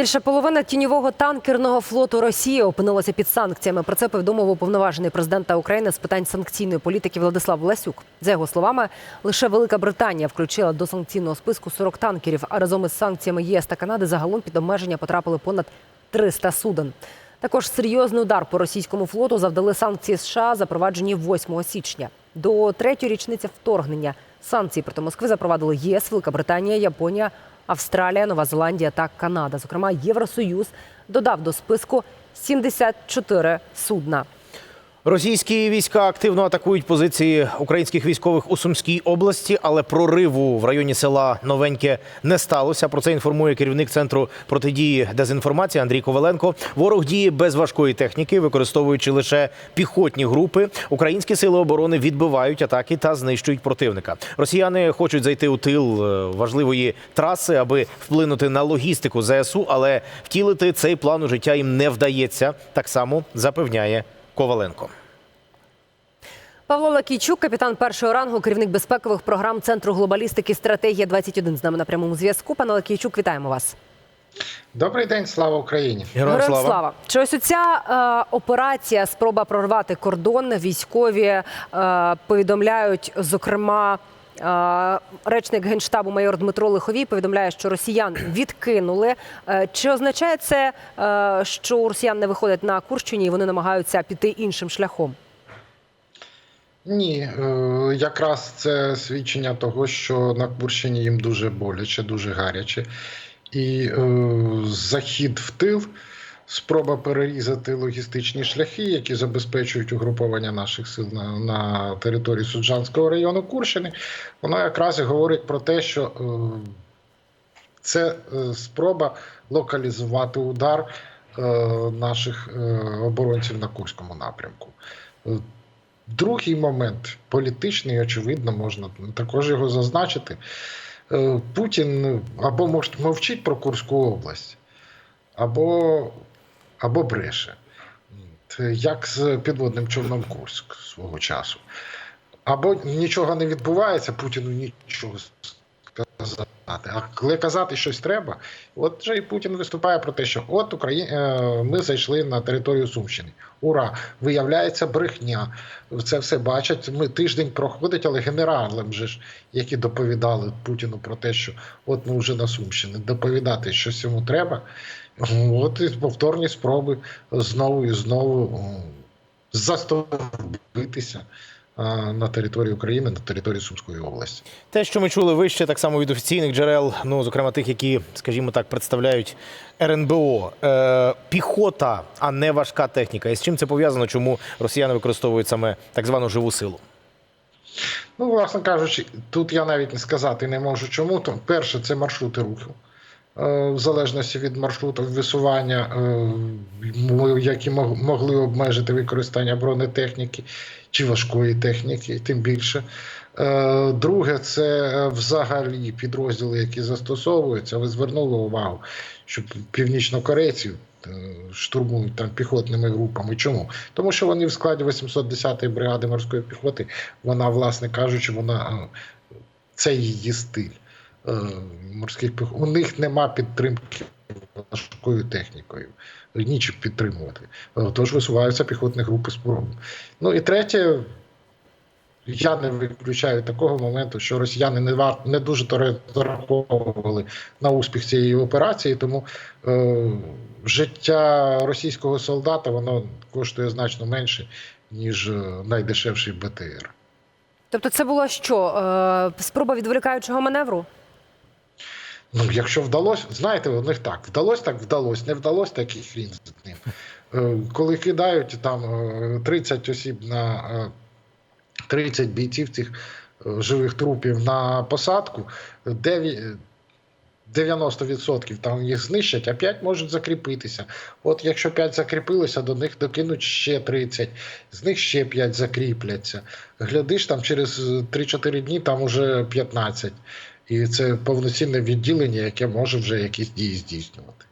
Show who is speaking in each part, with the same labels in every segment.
Speaker 1: Більше половина тіньового танкерного флоту Росії опинилася під санкціями. Про це повідомив уповноважений президента України з питань санкційної політики Владислав Власюк. За його словами, лише Велика Британія включила до санкційного списку 40 танкерів. А разом із санкціями ЄС та Канади загалом під обмеження потрапили понад 300 суден. Також серйозний удар по російському флоту завдали санкції США, запроваджені 8 січня. До третьої річниці вторгнення санкції проти Москви запровадили ЄС, Велика Британія, Японія, Австралія, Нова Зеландія та Канада. Зокрема, Євросоюз додав до списку 74 судна.
Speaker 2: Російські війська активно атакують позиції українських військових у Сумській області, але прориву в районі села Новеньке не сталося. Про це інформує керівник центру протидії дезінформації Андрій Коваленко. Ворог діє без важкої техніки, використовуючи лише піхотні групи. Українські сили оборони відбивають атаки та знищують противника. Росіяни хочуть зайти у тил е, важливої траси, аби вплинути на логістику ЗСУ, але втілити цей план у життя їм не вдається. Так само запевняє Коваленко.
Speaker 1: Павло Лакійчук, капітан першого рангу, керівник безпекових програм Центру глобалістики стратегія 21 з нами на прямому зв'язку. Пане Лакійчук, вітаємо вас.
Speaker 3: Добрий день, слава Україні.
Speaker 2: Героям слава.
Speaker 1: Чи ось оця е, операція, спроба прорвати кордон, військові е, повідомляють, зокрема. Речник генштабу майор Дмитро Лиховій повідомляє, що росіян відкинули. Е, Чи означає це, е, що росіян не виходять на Курщині і вони намагаються піти іншим шляхом?
Speaker 3: Ні, е, якраз це свідчення того, що на Курщині їм дуже боляче, дуже гаряче. І захід в тил, спроба перерізати логістичні шляхи, які забезпечують угруповання наших сил на, на території Суджанського району Курщини, воно якраз і говорить про те, що е, це е, спроба локалізувати удар е, наших оборонців на Курському напрямку. Другий момент політичний, очевидно, можна також його зазначити. Путін або мовчить про Курську область, або, або бреше. Як з підводним човном Курськ свого часу. Або нічого не відбувається, Путіну нічого сказати. А коли казати щось треба, от вже і Путін виступає про те, що от Украї... е, ми зайшли на територію Сумщини. Ура! Виявляється брехня. Це все бачать. Ми тиждень проходить, але генералам же ж, які доповідали Путіну про те, що от ми вже на Сумщині, доповідати щось йому треба. От і повторні спроби знову і знову застовбитися на території України, на території Сумської області.
Speaker 2: Те, що ми чули вище, так само від офіційних джерел, ну зокрема тих, які, скажімо так, представляють РНБО, е, піхота, а не важка техніка. І з чим це пов'язано? Чому росіяни використовують саме так звану живу силу?
Speaker 3: Ну, власне кажучи, тут я навіть не сказати не можу чому. То перше, це маршрути руху. Е, В залежності від маршруту висування, е, які могли обмежити використання бронетехніки чи важкої техніки, тим більше. Е, Друге, це взагалі підрозділи, які застосовуються. Ви звернули увагу, що північнокорейці е, штурмують там піхотними групами. Чому? Тому що вони в складі 810-ї бригади морської піхоти, вона, власне кажучи, вона це її стиль морських піх... У них нема підтримки важкою технікою. Нічим підтримувати. Е, Тож висуваються піхотні групи спором. Ну і третє, я не виключаю такого моменту, що росіяни не вар... не дуже то розраховували на успіх цієї операції, тому е, життя російського солдата воно коштує значно менше, ніж е, найдешевший БТР.
Speaker 1: Тобто, це було що? Е, спроба відволікаючого маневру?
Speaker 3: Ну, якщо вдалося, знаєте, у них так, вдалося, так вдалося, не вдалося, так і хрін з ним. Е, Коли кидають там е, 30 осіб на е, 30 бійців цих е, живих трупів на посадку, 9, 90% там їх знищать, а 5 можуть закріпитися. От якщо 5 закріпилося, до них докинуть ще 30, з них ще 5 закріпляться. Глядиш, там через 3-4 дні там уже 15. І це повноцінне відділення, яке може вже якісь дії здійснювати.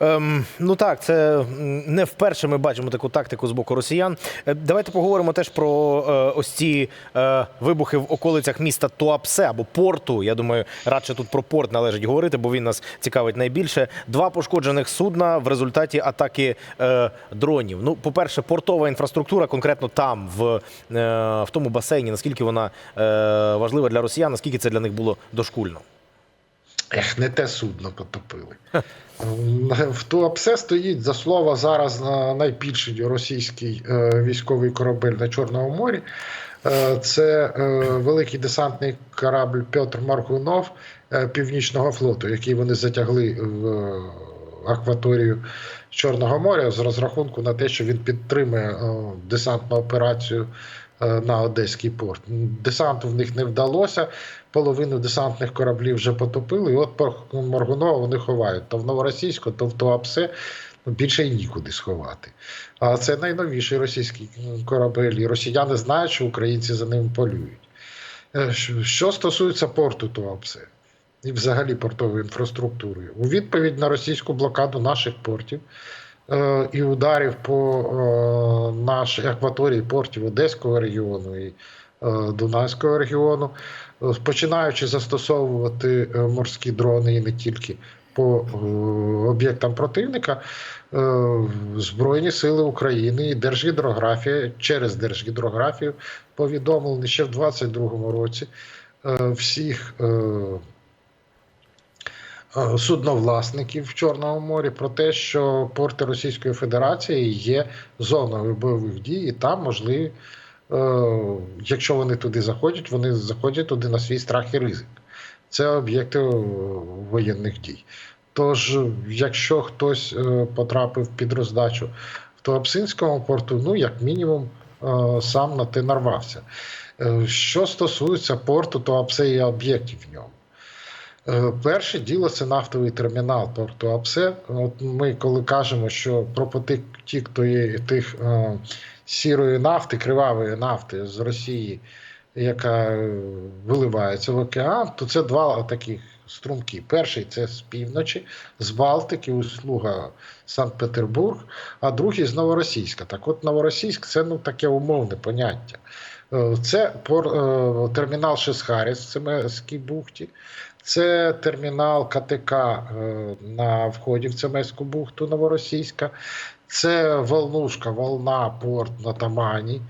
Speaker 2: Ем, ну так, це не вперше ми бачимо таку тактику з боку росіян. Е, Давайте поговоримо теж про е, ось ці е, вибухи в околицях міста Туапсе або порту. Я думаю, радше тут про порт належить говорити, бо він нас цікавить найбільше. Два пошкоджених судна в результаті атаки е, дронів. Ну, по-перше, портова інфраструктура, конкретно там, в, е, в тому басейні, наскільки вона е, важлива для росіян, наскільки це для них було дошкульно.
Speaker 3: Ех, не те судно потопили. В Туапсе стоїть за слово зараз на найбільший російський е, військовий корабель на Чорному морі. Е, Це е, великий десантний корабль Петр Маргунов Північного флоту, який вони затягли в акваторію Чорного моря з розрахунку на те, що він підтримує десантну операцію на Одеський порт. Десанту в них не вдалося. Половину десантних кораблів вже потопили, і от по Моргунова вони ховають то в Новоросійську, то в Туапсе. Ну, більше й нікуди сховати. А це найновіший російський корабель. І росіяни знають, що українці за ним полюють. Е, що- стосується порту Туапсе і взагалі портової інфраструктури, у відповідь на російську блокаду наших портів е, і ударів по е, нашій акваторії портів Одеського регіону і е, Дунайського регіону, е, починаючи застосовувати е, морські дрони і не тільки по е, об'єктам противника, е, Збройні сили України і Держгідрографія через Держгідрографію повідомили ще в 2022 році е, всіх. Е, Судновласників в Чорному морі про те, що порти Російської Федерації є зоною бойових дій, і там можливі, е, якщо вони туди заходять, вони заходять туди на свій страх і ризик. Це об'єкти е, воєнних дій. Тож, якщо хтось потрапив під роздачу в Туапсинському порту, ну як мінімум сам на те нарвався. Що стосується порту Туапсе і об'єктів в ньому. Е, Перше діло це нафтовий термінал порту Апсе. От ми коли кажемо, що про потік тої тих е, сірої нафти, кривавої нафти з Росії, яка е, виливається в океан, то це два таких струмки. Перший це з півночі, з Балтики, услуга Санкт-Петербург, а другий з Новоросійська. Так от Новоросійськ це ну таке умовне поняття. Е, Це е, термінал Шесхаріс в Цемеській бухті. Це термінал КТК е, на вході в Цемеську бухту Новоросійська. Це Волнушка, Волна, порт на Тамані.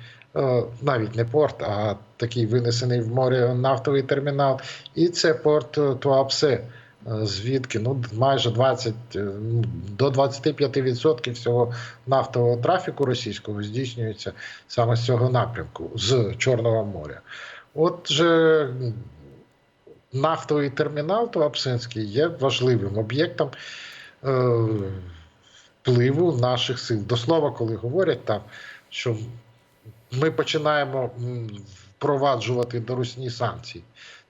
Speaker 3: Навіть не порт, а такий винесений в море нафтовий термінал. І це порт Туапсе, звідки ну, майже 20, е, ну, до 25% всього нафтового трафіку російського здійснюється саме з цього напрямку, з Чорного моря. Отже, нафтовий термінал Туапсинський є важливим об'єктом е, впливу наших сил. До слова, коли говорять там, що ми починаємо впроваджувати до русні санкції.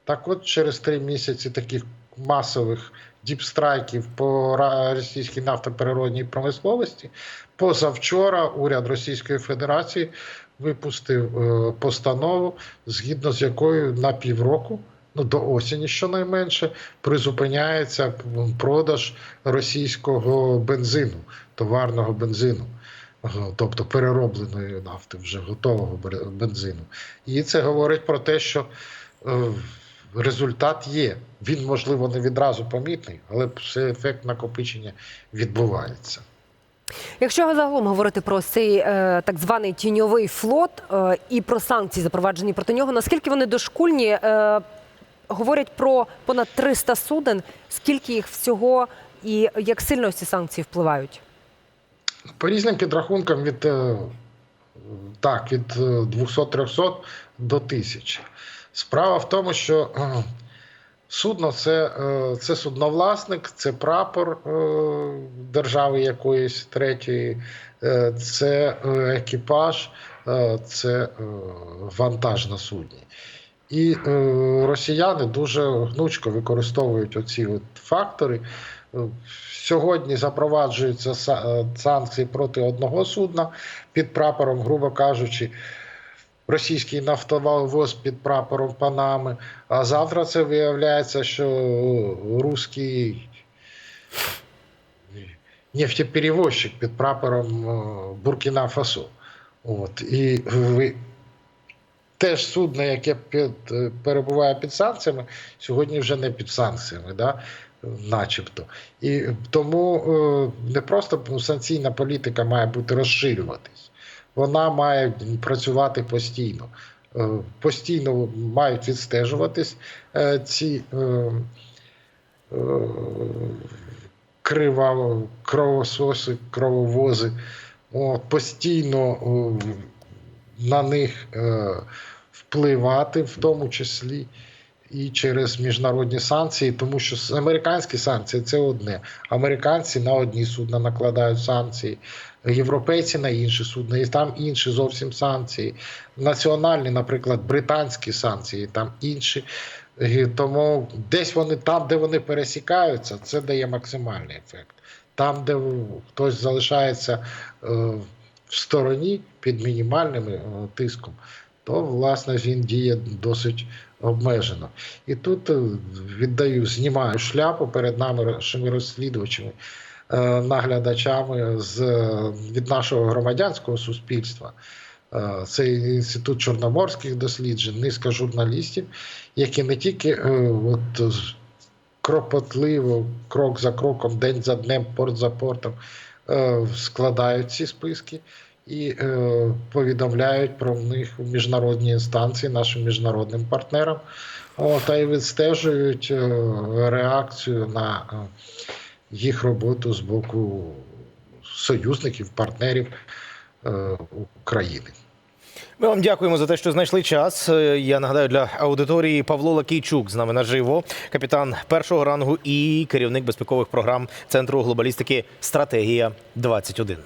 Speaker 3: Так от через три місяці таких масових діпстрайків по російській нафтопереробній промисловості, позавчора уряд Російської Федерації випустив е, постанову, згідно з якою на півроку, ну до осені щонайменше, призупиняється продаж російського бензину, товарного бензину. Тобто переробленої нафти, вже готового бензину. І це говорить про те, що е, результат є. Він, можливо, не відразу помітний, але все ефект накопичення відбувається.
Speaker 1: Якщо загалом говорити про цей е, так званий тіньовий флот е, і про санкції, запроваджені проти нього, наскільки вони дошкульні? Е, говорять про понад 300 суден. Скільки їх всього, і як сильно ці санкції впливають?
Speaker 3: По різним підрахункам від, е, так, від е, 200-300 до 1000. Справа в тому, що судно це, е, це судновласник, це прапор е, держави якоїсь третьої, е, це екіпаж, це вантаж на судні. І росіяни дуже гнучко використовують оці от фактори. Сьогодні запроваджуються санкції проти одного судна під прапором, грубо кажучи, російський нафтовоз під прапором Панами. А завтра це виявляється, що руський нефтеперевозчик під прапором е, Буркіна Фасо. От. І ви теж судно, яке під, е, перебуває під санкціями, сьогодні вже не під санкціями, да? начебто. І тому е, не просто ну, санкційна політика має бути розширюватись, вона має працювати постійно. Е, Постійно мають відстежуватись е, ці е, крива, кровососи, крововози. Постійно на них впливати, в тому числі і через міжнародні санкції, тому що американські санкції це одне. Американці на одні судна накладають санкції, європейці на інші судна, і там інші зовсім санкції. Національні, наприклад, британські санкції, там інші. І Тому десь вони там, де вони пересікаються, це дає максимальний ефект. Там, де хтось залишається е, в стороні під мінімальним е, тиском, то власне він діє досить обмежено. І тут е, віддаю, знімаю шляпу перед нами нашими розслідувачами, е, наглядачами з, е, від нашого громадянського суспільства. Це інститут чорноморських досліджень, низка журналістів, які не тільки от, кропотливо, крок за кроком, день за днем, порт за портом складають ці списки і е, повідомляють про них у міжнародні інстанції нашим міжнародним партнерам. О, та й відстежують е, реакцію на е, їх роботу з боку союзників, партнерів е, України.
Speaker 2: Ми вам дякуємо за те, що знайшли час. Е, Я нагадаю для аудиторії Павло Лакійчук з нами наживо, капітан першого рангу і керівник безпекових програм Центру глобалістики Стратегія 21